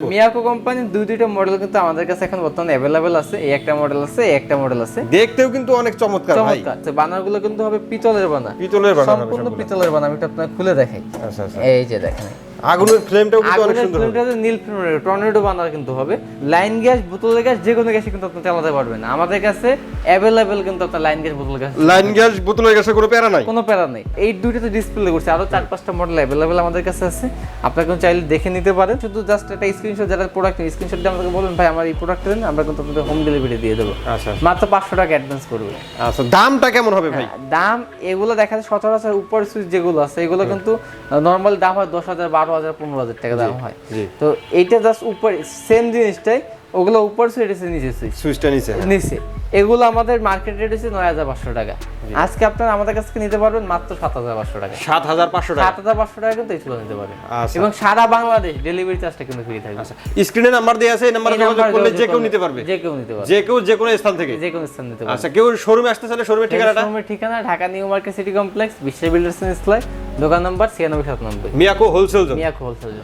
মিয়াকো কোম্পানির দুই দুইটা মডেল কিন্তু আমাদের কাছে এখন বর্তমানে অ্যাভেলেবেল আছে। এই একটা মডেল আছে এই একটা মডেল আছে। দেখতেও কিন্তু অনেক চমৎকার ভাই। চমৎকার। তো বানারগুলো কিন্তু হবে পিতলের বানা পিতলের বানা সম্পূর্ণ। পিতলের বানা আমি এটা আপনাকে খুলে দেখাই। আচ্ছা আচ্ছা। এই যে দেখেন। আগুনের ফ্লেমটাও কিন্তু অনেক সুন্দর। ফ্লেমটা নীল টর্নেডো বানার কিন্তু হবে। লাইন গ্যাস বোতলের গ্যাস যে কোনো গ্যাসে কিন্তু আপনি চালাতে পারবেন। আমাদের কাছে অ্যাভেলেবেল কিন্তু আপনার লাইন গ্যাস বোতল গ্যাস। লাইন গ্যাস বোতলের গ্যাসের কোনো প্যারা নাই? কোনো প্যারা নেই। এই দুইটাতে ডিসপ্লে করছে। আরও চার পাঁচটা মডেল অ্যাভেলেবেল আমাদের কাছে আছে। আপনারা কিন্তু চাইলে দেখে নিতে পারেন। শুধু জাস্ট একটা স্ক্রিনশট যারা প্রোডাক্ট স্ক্রিনশট দিয়ে আমাদেরকে বলুন ভাই আমার এই প্রোডাক্ট দেন আমরা কিন্তু আপনাদের হোম ডেলিভারি দিয়ে দেবো। আচ্ছা মাত্র পাঁচশো টাকা অ্যাডভান্স করবে আচ্ছা দামটা কেমন হবে ভাই? দাম এগুলো দেখা যায় সচরাচর উপর সুইচ যেগুলো আছে এগুলো কিন্তু নর্মাল দাম হয় দশ হাজার বারো হাজার পনেরো হাজার টাকা দাম হয়। তো এইটা জাস্ট উপর সেম জিনিসটাই ওগুলো উপর সুইচ এসে নিচে সুইচটা নিচে নিচে। এগুলো আমাদের মার্কেট রেট হচ্ছে নয় হাজার পাঁচশো টাকা। আজকে আপনারা আমাদের কাছ থেকে নিতে পারবেন মাত্র সাত হাজার পাঁচশো টাকা। সাত হাজার পাঁচশো টাকা? সাত হাজার পাঁচশো টাকা কিন্তু এগুলো নিতে পারবেন। আচ্ছা। এবং সারা বাংলাদেশ ডেলিভারি চার্জটা কিন্তু ফ্রি থাকবে। স্ক্রিনে নাম্বার দেওয়া আছে এই নাম্বারে যোগাযোগ করলে যে কেউ নিতে পারবে। যে কেউ নিতে পারবে। যে কেউ যে কোনো স্থান থেকে। যে কোনো স্থান নিতে পারবে। আচ্ছা কেউ শোরুমে আসতে চাইলে শোরুমের ঠিকানাটা? শোরুমের ঠিকানা Dhaka new market city complex বিশ্ব বিল্ডার্স দোকান নম্বর ছিয়ানব্বই সাতানব্বই। Miyako wholesale Miyako wholesale